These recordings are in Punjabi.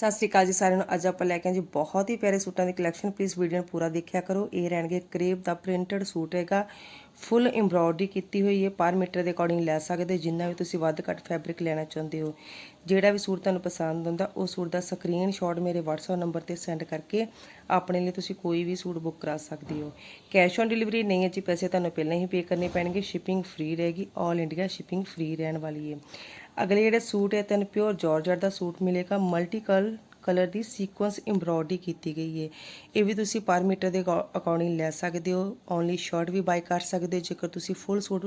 ਸਤਿ ਸ੍ਰੀ ਅਕਾਲ ਜੀ ਸਾਰਿਆਂ ਨੂੰ। ਅੱਜ ਆਪਾਂ ਲੈ ਕੇ ਆਏ ਜੀ ਬਹੁਤ ਹੀ ਪਿਆਰੇ ਸੂਟਾਂ ਦੀ ਕਲੈਕਸ਼ਨ ਪਲੀਜ਼ ਵੀਡੀਓ ਨੂੰ ਪੂਰਾ ਦੇਖਿਆ ਕਰੋ। ਇਹ ਰਹਿਣਗੇ ਕਰੇਪ ਦਾ ਪ੍ਰਿੰਟਡ ਸੂਟ ਹੈਗਾ। ਫੁੱਲ ਐਮਬ੍ਰੋਇਡਰੀ ਕੀਤੀ ਹੋਈ ਹੈ। ਪਰ ਮੀਟਰ ਦੇ ਅਕੋਰਡਿੰਗ ਲੈ ਸਕਦੇ, ਜਿੰਨਾ ਵੀ ਤੁਸੀਂ ਵੱਧ ਘੱਟ ਫੈਬਰਿਕ ਲੈਣਾ ਚਾਹੁੰਦੇ ਹੋ, ਜਿਹੜਾ ਵੀ ਸੂਟ ਤੁਹਾਨੂੰ ਪਸੰਦ ਆਉਂਦਾ, ਉਹ ਸੂਟ ਦਾ ਸਕਰੀਨਸ਼ਾਟ ਮੇਰੇ WhatsApp ਨੰਬਰ ਤੇ ਸੈਂਡ ਕਰਕੇ ਆਪਣੇ ਲਈ ਤੁਸੀਂ ਕੋਈ ਵੀ ਸੂਟ ਬੁੱਕ ਕਰਾ ਸਕਦੇ ਹੋ। ਕੈਸ਼ ਔਨ ਡਿਲੀਵਰੀ ਨਹੀਂ ਹੈ ਜੀ, ਪੈਸੇ ਤੁਹਾਨੂੰ ਪਹਿਲਾਂ ਹੀ ਪੇ ਕਰਨੇ ਪੈਣਗੇ। ਸ਼ਿਪਿੰਗ ਫ੍ਰੀ ਰਹੇਗੀ। 올 ਇੰਡੀਆ ਸ਼ਿਪਿੰਗ ਫ੍ਰੀ ਰਹਿਣ ਵਾਲੀ ਹੈ। ਅਗਲੇ ਜਿਹੜਾ ਸੂਟ ਹੈ ਤੈਨੂੰ ਪਿਓਰ ਜਾਰਜਟ ਦਾ ਸੂਟ ਮਿਲੇਗਾ। ਮਲਟੀ ਕਲਰ ਕਲਰ ਦੀ ਸੀਕੁਐਂਸ ਐਮਬ੍ਰੋਇਡਰੀ ਕੀਤੀ ਗਈ ਹੈ। ਇਹ ਵੀ ਤੁਸੀਂ ਪਰ ਮੀਟਰ ਦੇ ਅਕੋਰਡਿੰਗ ਲੈ ਸਕਦੇ ਹੋ। ਓਨਲੀ ਸ਼ਰਟ ਵੀ ਬਾਈ ਕਰ ਸਕਦੇ ਹੋ। ਜੇਕਰ ਤੁਸੀਂ ਫੁੱਲ ਸੂਟ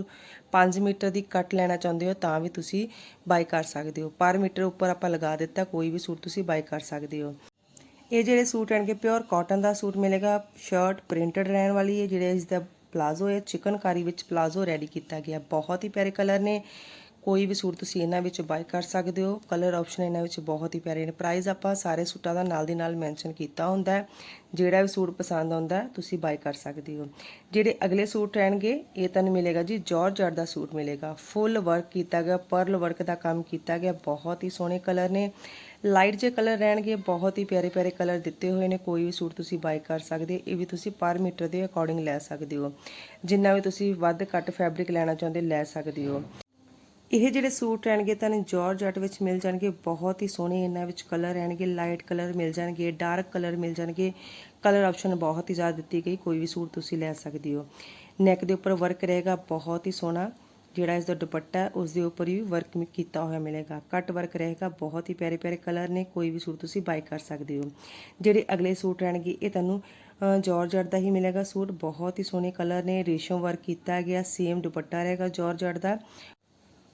5 ਮੀਟਰ ਦੀ ਕੱਟ ਲੈਣਾ ਚਾਹੁੰਦੇ ਹੋ, ਤਾਂ ਵੀ ਤੁਸੀਂ ਬਾਈ ਕਰ ਸਕਦੇ ਹੋ। ਪਰ ਮੀਟਰ ਉੱਪਰ ਆਪਾਂ ਲਗਾ ਦਿੱਤਾ, ਕੋਈ ਵੀ ਸੂਟ ਤੁਸੀਂ ਬਾਈ ਕਰ ਸਕਦੇ ਹੋ। ਇਹ ਜਿਹੜੇ ਸੂਟ ਆਣਗੇ ਪਿਓਰ ਕਾਟਨ ਦਾ ਸੂਟ ਮਿਲੇਗਾ। ਸ਼ਰਟ ਪ੍ਰਿੰਟਡ ਰਹਿਣ ਵਾਲੀ ਹੈ। ਜਿਹੜੇ ਇਸ ਦਾ ਪਲਾਜ਼ੋ ਹੈ, ਚਿਕਨਕਾਰੀ ਵਿੱਚ ਪਲਾਜ਼ੋ ਰੈਡੀ ਕੀਤਾ ਗਿਆ। ਬਹੁਤ ਹੀ ਪਿਆਰੇ ਕਲਰ ਨੇ। ਕੋਈ ਵੀ ਸੂਟ ਤੁਸੀਂ ਇਹਨਾਂ ਵਿੱਚ ਬਾਈ ਕਰ ਸਕਦੇ ਹੋ। ਕਲਰ ਆਪਸ਼ਨ ਇਹਨਾਂ ਵਿੱਚ ਬਹੁਤ ਹੀ ਪਿਆਰੇ ਨੇ। ਪ੍ਰਾਈਸ ਆਪਾਂ ਸਾਰੇ ਸੂਟਾਂ ਦਾ ਨਾਲ ਦੀ ਨਾਲ ਮੈਂਸ਼ਨ ਕੀਤਾ ਹੁੰਦਾ ਹੈ। ਜਿਹੜਾ ਵੀ ਸੂਟ ਪਸੰਦ ਆਉਂਦਾ ਤੁਸੀਂ ਬਾਈ ਕਰ ਸਕਦੇ ਹੋ। ਜਿਹੜੇ ਅਗਲੇ ਸੂਟ ਰਹਿਣਗੇ, ਇਹ ਤੁਹਾਨੂੰ ਮਿਲੇਗਾ ਜੀ ਜਾਰਜਟ ਦਾ ਸੂਟ ਮਿਲੇਗਾ। ਫੁੱਲ ਵਰਕ ਕੀਤਾ ਗਿਆ ਪਰਲ ਵਰਕ ਦਾ ਕੰਮ ਕੀਤਾ ਗਿਆ। ਬਹੁਤ ਹੀ ਸੋਹਣੇ ਕਲਰ ਨੇ। ਲਾਈਟ ਜੇ ਕਲਰ ਰਹਿਣਗੇ, ਬਹੁਤ ਹੀ ਪਿਆਰੇ ਪਿਆਰੇ ਕਲਰ ਦਿੱਤੇ ਹੋਏ ਨੇ। ਕੋਈ ਵੀ ਸੂਟ ਤੁਸੀਂ ਬਾਈ ਕਰ ਸਕਦੇ, ਇਹ ਵੀ ਤੁਸੀਂ ਪਰ ਮੀਟਰ ਦੇ ਅਕੋਰਡਿੰਗ ਲੈ ਸਕਦੇ ਹੋ। ਜਿੰਨਾ ਵੀ ਤੁਸੀਂ ਵੱਧ ਘੱਟ ਫੈਬਰਿਕ ਲੈਣਾ ਚਾਹੁੰਦੇ, ਲੈ ਸਕਦੇ ਹੋ। ਇਹ ਜਿਹੜੇ ਸੂਟ ਰਹਿਣਗੇ ਤੁਹਾਨੂੰ ਜਾਰਜਟ ਵਿੱਚ ਮਿਲ ਜਾਣਗੇ, ਬਹੁਤ ਹੀ ਸੋਹਣੇ ਇਹਨਾਂ ਵਿੱਚ ਕਲਰ ਰਹਿਣਗੇ ਲਾਈਟ ਕਲਰ ਮਿਲ ਜਾਣਗੇ ਡਾਰਕ ਕਲਰ ਮਿਲ ਜਾਣਗੇ। ਕਲਰ ਆਪਸ਼ਨ ਬਹੁਤ ਹੀ ਜ਼ਿਆਦਾ ਦਿੱਤੀ ਗਈ, ਕੋਈ ਵੀ ਸੂਟ ਤੁਸੀਂ ਲੈ ਸਕਦੇ ਹੋ। ਨੈਕ ਦੇ ਉੱਪਰ ਵਰਕ ਰਹੇਗਾ, ਬਹੁਤ ਹੀ ਸੋਹਣਾ। ਜਿਹੜਾ ਇਸ ਦਾ ਦੁਪੱਟਾ ਉਸ ਦੇ ਉੱਪਰ ਵੀ ਵਰਕ ਕੀਤਾ ਹੋਇਆ ਮਿਲੇਗਾ। ਕੱਟ ਵਰਕ ਰਹੇਗਾ, ਬਹੁਤ ਹੀ ਪਿਆਰੇ ਪਿਆਰੇ ਕਲਰ ਨੇ, ਕੋਈ ਵੀ ਸੂਟ ਤੁਸੀਂ ਬਾਈ ਕਰ ਸਕਦੇ ਹੋ। ਜਿਹੜੇ ਅਗਲੇ ਸੂਟ ਰਹਿਣਗੇ, ਇਹ ਤੁਹਾਨੂੰ ਜਾਰਜਟ ਦਾ ਹੀ ਮਿਲੇਗਾ ਸੂਟ। ਬਹੁਤ ਹੀ ਸੋਹਣੇ ਕਲਰ ਨੇ, ਰੇਸ਼ਮ ਵਰਕ ਕੀਤਾ ਗਿਆ ਸੇਮ ਦੁਪੱਟਾ ਰਹੇਗਾ ਜਾਰਜਟ ਦਾ।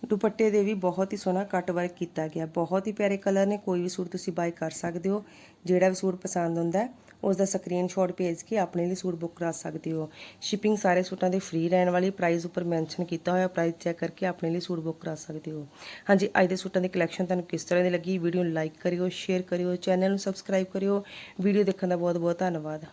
ਦੁਪੱਟੇ ਦੇ ਵੀ ਬਹੁਤ ਹੀ ਸੋਹਣਾ ਕੱਟ ਵਰਕ ਕੀਤਾ ਗਿਆ। ਬਹੁਤ ਹੀ ਪਿਆਰੇ ਕਲਰ ਨੇ, ਕੋਈ ਵੀ ਸੂਟ ਤੁਸੀਂ ਬਾਈ ਕਰ ਸਕਦੇ ਹੋ। ਜਿਹੜਾ ਵੀ ਸੂਟ ਪਸੰਦ ਹੁੰਦਾ ਹੈ ਉਸ ਦਾ ਸਕਰੀਨਸ਼ਾਟ ਭੇਜ ਕੇ ਆਪਣੇ ਲਈ ਸੂਟ ਬੁੱਕ ਕਰਾ ਸਕਦੇ ਹੋ। ਸ਼ਿਪਿੰਗ ਸਾਰੇ ਸੂਟਾਂ ਦੇ ਫ੍ਰੀ ਰਹਿਣ ਵਾਲੀ ਪ੍ਰਾਈਸ ਉੱਪਰ ਮੈਂਸ਼ਨ ਕੀਤਾ ਹੋਇਆ ਪ੍ਰਾਈਸ ਚੈੱਕ ਕਰਕੇ ਆਪਣੇ ਲਈ ਸੂਟ ਬੁੱਕ ਕਰਾ ਸਕਦੇ ਹੋ। ਹਾਂਜੀ, ਅੱਜ ਦੇ ਸੂਟਾਂ ਦੀ ਕਲੈਕਸ਼ਨ ਤੁਹਾਨੂੰ ਕਿਸ ਤਰ੍ਹਾਂ ਦੀ ਲੱਗੀ? ਵੀਡੀਓ ਨੂੰ ਲਾਈਕ ਕਰਿਓ ਸ਼ੇਅਰ ਕਰਿਓ ਚੈਨਲ ਨੂੰ ਸਬਸਕ੍ਰਾਈਬ ਕਰਿਓ। ਵੀਡੀਓ ਦੇਖਣ ਦਾ ਬਹੁਤ ਬਹੁਤ ਧੰਨਵਾਦ।